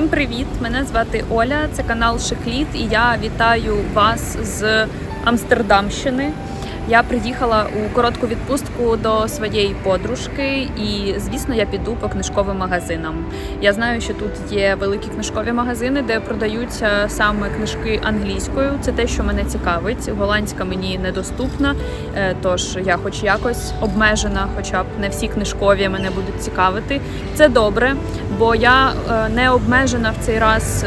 Всім привіт! Мене звати Оля. Це канал Шекліт, і я вітаю вас з Амстердамщини. Я приїхала у коротку відпустку до своєї подружки, і звісно, я піду по книжковим магазинам. Я знаю, що тут є великі книжкові магазини, де продаються саме книжки англійською. Це те, що мене цікавить. Голландська мені недоступна, е, тож я, хоч якось обмежена, хоча б не всі книжкові мене будуть цікавити. Це добре, бо я е, не обмежена в цей раз.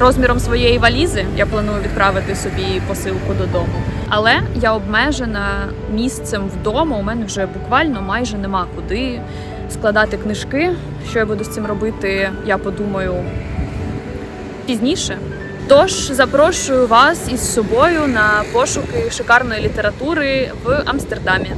Розміром своєї валізи я планую відправити собі посилку додому. Але я обмежена місцем вдома. У мене вже буквально майже нема куди складати книжки. Що я буду з цим робити, я подумаю пізніше. Тож запрошую вас із собою на пошуки шикарної літератури в Амстердамі.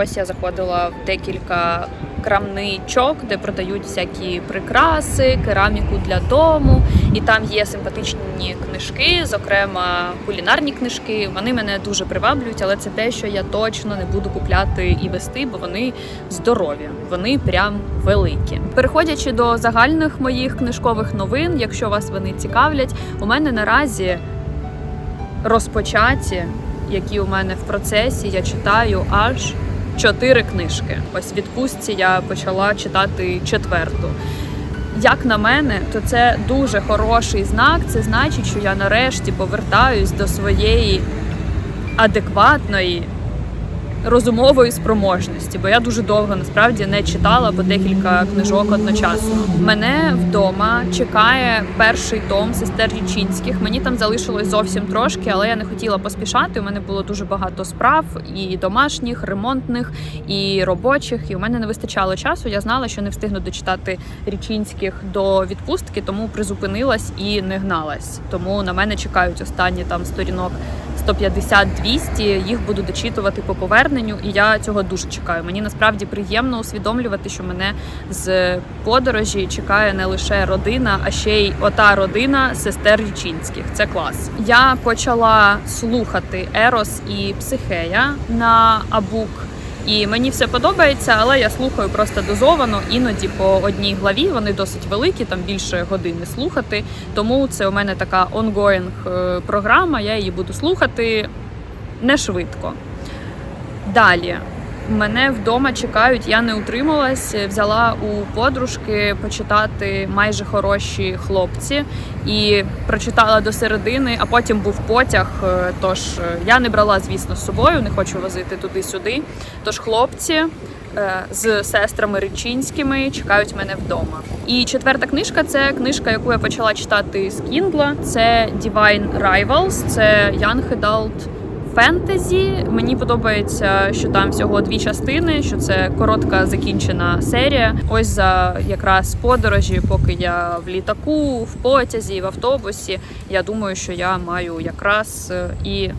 Ось я заходила в декілька крамничок, де продають всякі прикраси, кераміку для дому. І там є симпатичні книжки, зокрема кулінарні книжки. Вони мене дуже приваблюють, але це те, що я точно не буду купляти і вести, бо вони здорові, вони прям великі. Переходячи до загальних моїх книжкових новин, якщо вас вони цікавлять, у мене наразі розпочаті, які у мене в процесі, я читаю аж чотири книжки. Ось відпустці я почала читати четверту. Як на мене, то це дуже хороший знак. Це значить, що я нарешті повертаюсь до своєї адекватної розумової спроможності, бо я дуже довго насправді не читала по декілька книжок одночасно. Мене вдома чекає перший том сестер Річинських. Мені там залишилось зовсім трошки, але я не хотіла поспішати. У мене було дуже багато справ і домашніх, ремонтних, і робочих. І у мене не вистачало часу. Я знала, що не встигну дочитати Річинських до відпустки, тому призупинилась і не гналась. Тому на мене чекають останні там сторінок 150-200, їх буду дочитувати по поверненню, і я цього дуже чекаю. Мені насправді приємно усвідомлювати, що мене з подорожі чекає не лише родина, а ще й ота родина сестер Річинських. Це клас. Я почала слухати Ерос і Психея на Абук. І мені все подобається, але я слухаю просто дозовано, іноді по одній главі. Вони досить великі, там більше години слухати. Тому це у мене така ongoing е, програма. Я її буду слухати не швидко. Далі. Мене вдома чекають, я не утрималась, взяла у подружки почитати майже хороші хлопці і прочитала до середини, а потім був потяг. е, Тож е, я не брала, звісно, з собою, не хочу возити туди-сюди. Тож хлопці е, з сестрами Ричинськими чекають мене вдома. І четверта книжка це книжка, яку я почала читати з Кінгла. Це Divine Rivals, це Young Adult фентезі. Мені подобається, що там всього дві частини, що це коротка закінчена серія. Ось за якраз подорожі, поки я в літаку, в потязі, в автобусі. Я думаю, що я маю якраз е, і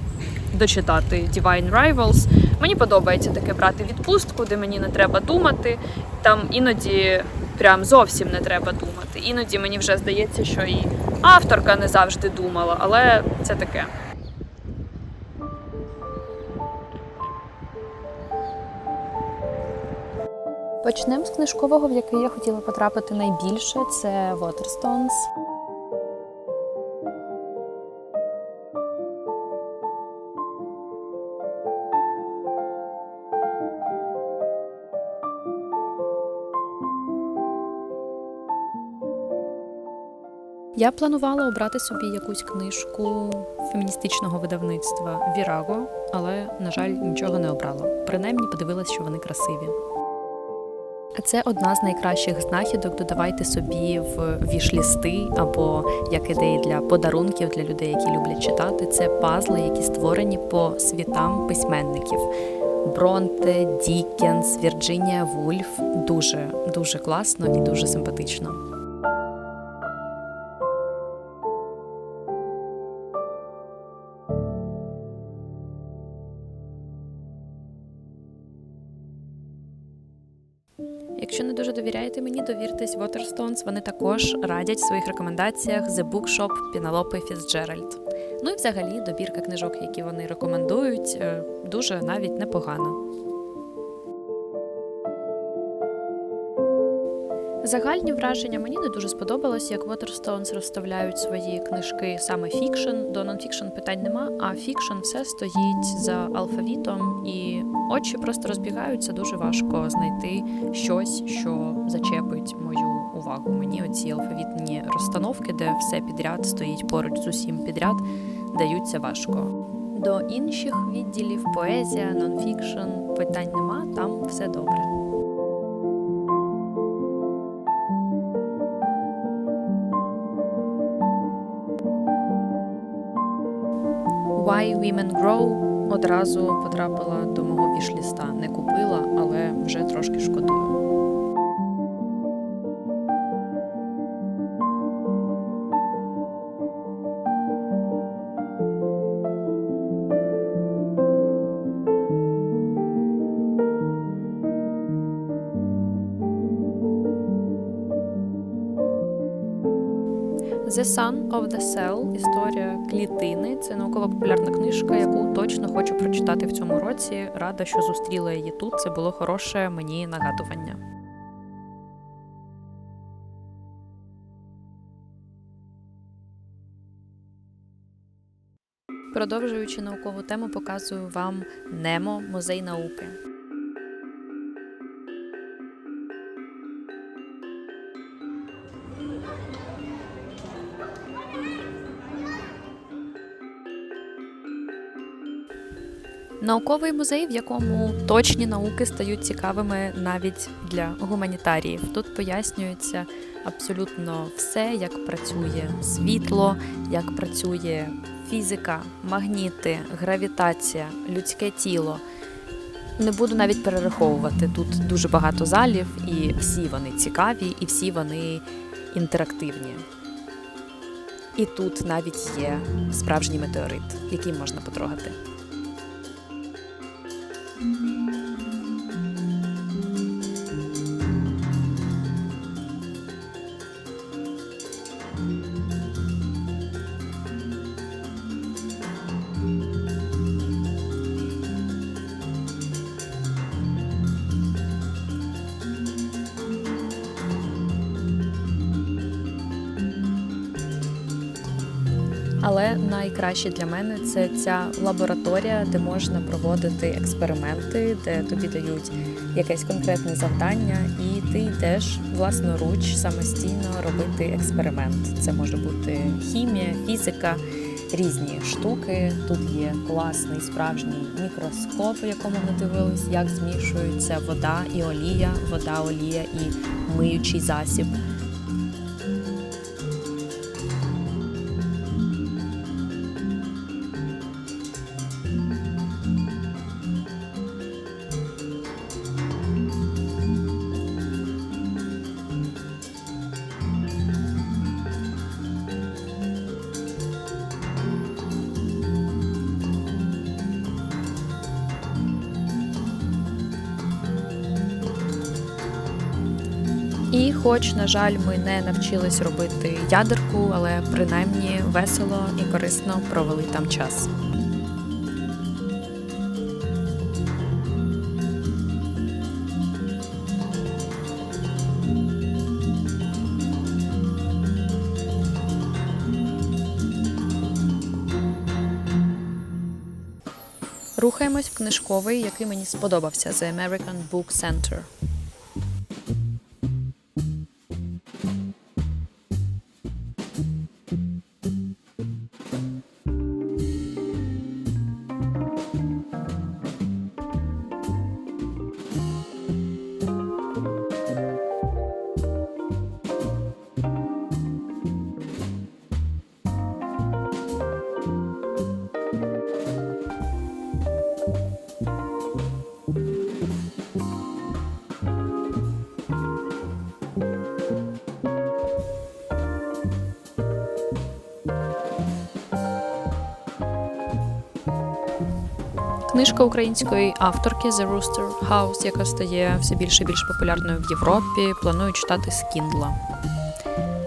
дочитати Divine Rivals. Мені подобається таке брати відпустку, де мені не треба думати. Там іноді прям зовсім не треба думати. Іноді мені вже здається, що і авторка не завжди думала, але це таке. Почнемо з книжкового, в який я хотіла потрапити найбільше. Це Waterstones. Я планувала обрати собі якусь книжку феміністичного видавництва Віраго, але, на жаль, нічого не обрала. Принаймні подивилась, що вони красиві. А це одна з найкращих знахідок. Додавайте собі в вішлісти або як ідеї для подарунків для людей, які люблять читати. Це пазли, які створені по світам письменників. Бронте, Діккенс, Вірджинія Вульф. Дуже дуже класно і дуже симпатично. Довіряєте мені, довіртесь Waterstones. Вони також радять в своїх рекомендаціях The Bookshop Піналопи Фіцджеральд. Ну і взагалі добірка книжок, які вони рекомендують, е, дуже навіть непогана. Загальні враження мені не дуже сподобалось, як Waterstones розставляють свої книжки саме фікшн. До нонфікшн питань нема, а фікшн все стоїть за алфавітом, і очі просто розбігаються. Дуже важко знайти щось, що зачепить мою увагу. Мені оці алфавітні розстановки, де все підряд стоїть поруч з усім підряд, даються важко. До інших відділів поезія, нонфікшн питань нема, там все добре. Why Women Grow одразу потрапила до мого вішліста. Не купила, але вже трошки шкодую. The Sun of the Cell Історія клітини. Це науково-популярна книжка, яку точно хочу прочитати в цьому році. Рада, що зустріла її тут. Це було хороше мені нагадування. Продовжуючи наукову тему, показую вам Немо музей науки. Науковий музей, в якому точні науки стають цікавими навіть для гуманітаріїв. Тут пояснюється абсолютно все, як працює світло, як працює фізика, магніти, гравітація, людське тіло. Не буду навіть перераховувати. Тут дуже багато залів, і всі вони цікаві, і всі вони інтерактивні. І тут навіть є справжній метеорит, який можна потрогати. Mm-hmm. Але найкраще для мене це ця лабораторія, де можна проводити експерименти, де тобі дають якесь конкретне завдання, і ти йдеш власноруч самостійно робити експеримент. Це може бути хімія, фізика, різні штуки. Тут є класний справжній мікроскоп, у якому ми дивились, як змішуються вода і олія, вода, олія і миючий засіб. Хоч, на жаль, ми не навчились робити ядерку, але принаймні весело і корисно провели там час. Рухаємось в книжковий, який мені сподобався The American Book Center. Книжка української авторки The Rooster House, яка стає все більше і більш популярною в Європі. Планую читати з Kindle.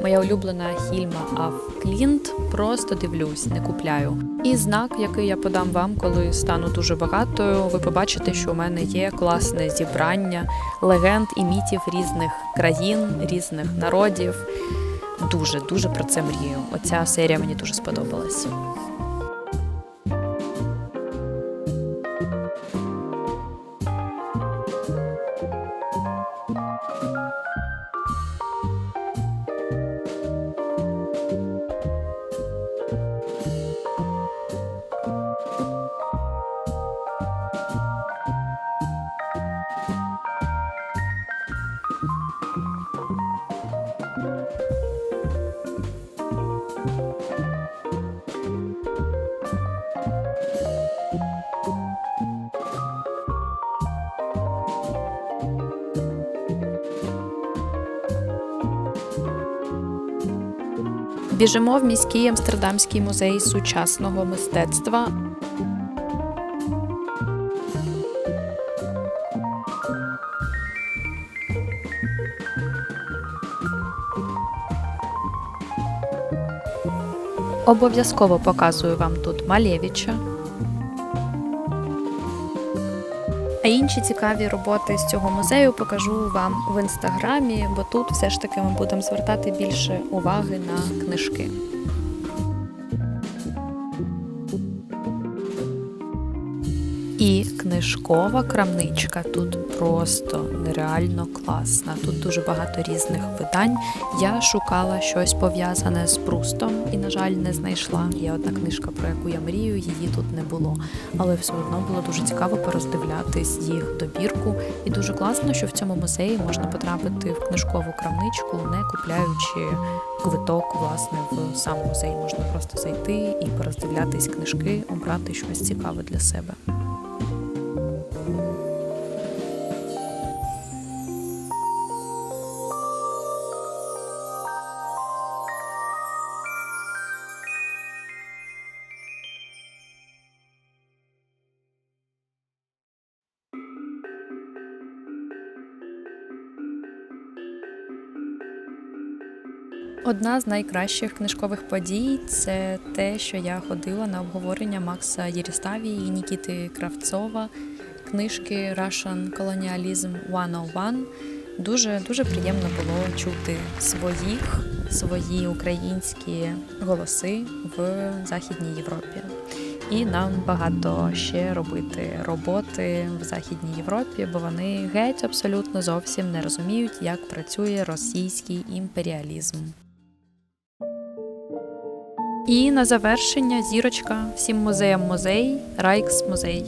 Моя улюблена Хільма Аф Клінт. Просто дивлюсь, не купляю. І знак, який я подам вам, коли стану дуже багатою, ви побачите, що у мене є класне зібрання легенд і мітів різних країн, різних народів. Дуже дуже про це мрію. Оця серія мені дуже сподобалась. Біжимо в міський амстердамський музей сучасного мистецтва. Обов'язково показую вам тут Малєвича. А інші цікаві роботи з цього музею покажу вам в інстаграмі, бо тут все ж таки ми будемо звертати більше уваги на книжки. І книжкова крамничка тут просто нереально класна. Тут дуже багато різних видань. Я шукала щось пов'язане з Прустом і, на жаль, не знайшла. Є одна книжка, про яку я мрію, її тут не було. Але все одно було дуже цікаво пороздивлятись їх добірку. І дуже класно, що в цьому музеї можна потрапити в книжкову крамничку, не купляючи квиток, власне, в сам музей. Можна просто зайти і пороздивлятись книжки, обрати щось цікаве для себе. Одна з найкращих книжкових подій це те, що я ходила на обговорення Макса Єріставії і Нікіти Кравцова, книжки Russian Colonialism 101. Дуже дуже приємно було чути своїх, свої українські голоси в Західній Європі. І нам багато ще робити роботи в Західній Європі, бо вони геть абсолютно зовсім не розуміють, як працює російський імперіалізм. І на завершення зірочка всім музеям музей, Райкс музей.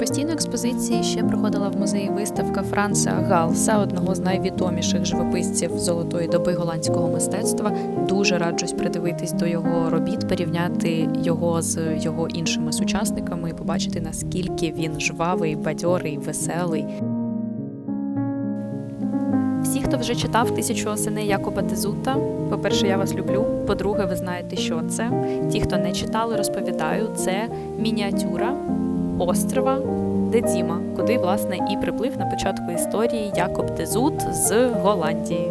Окрім постійної експозиції, ще проходила в музеї виставка Франца Галса, одного з найвідоміших живописців золотої доби голландського мистецтва. Дуже раджусь придивитись до його робіт, порівняти його з його іншими сучасниками і побачити наскільки він жвавий, бадьорий, веселий. Всі, хто вже читав тисячу осеней Якоба Тезута, по-перше, я вас люблю. По-друге, ви знаєте, що це. Ті, хто не читали, розповідаю, це мініатюра острова дедіма, куди власне і приплив на початку історії Якоб Дезут з Голландії.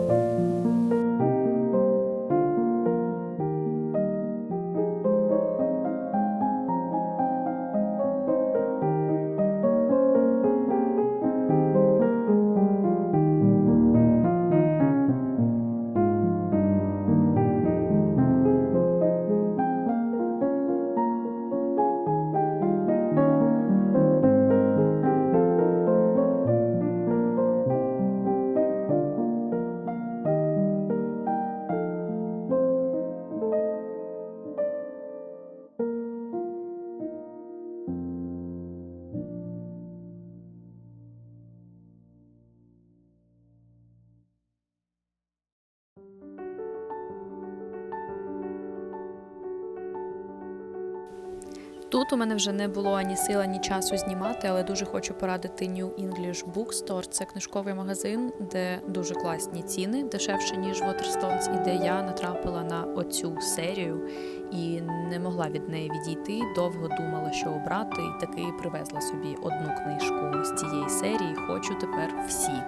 Тут у мене вже не було ані сил, ані часу знімати, але дуже хочу порадити New English Bookstore. Це книжковий магазин, де дуже класні ціни, дешевше ніж Waterstones, і де я натрапила на оцю серію і не могла від неї відійти. Довго думала, що обрати, і таки привезла собі одну книжку з цієї серії. Хочу тепер всі.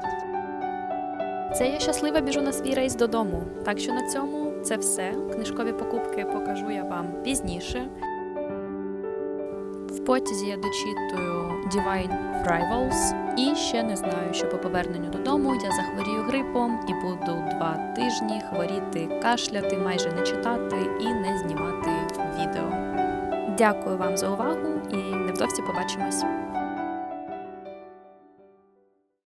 Це я щаслива біжу на свій рейс додому. Так що на цьому це все. Книжкові покупки покажу я вам пізніше. Потязі я дочитую Divine Rivals і ще не знаю, що по поверненню додому я захворію грипом і буду два тижні хворіти, кашляти, майже не читати і не знімати відео. Дякую вам за увагу і невдовзі побачимось.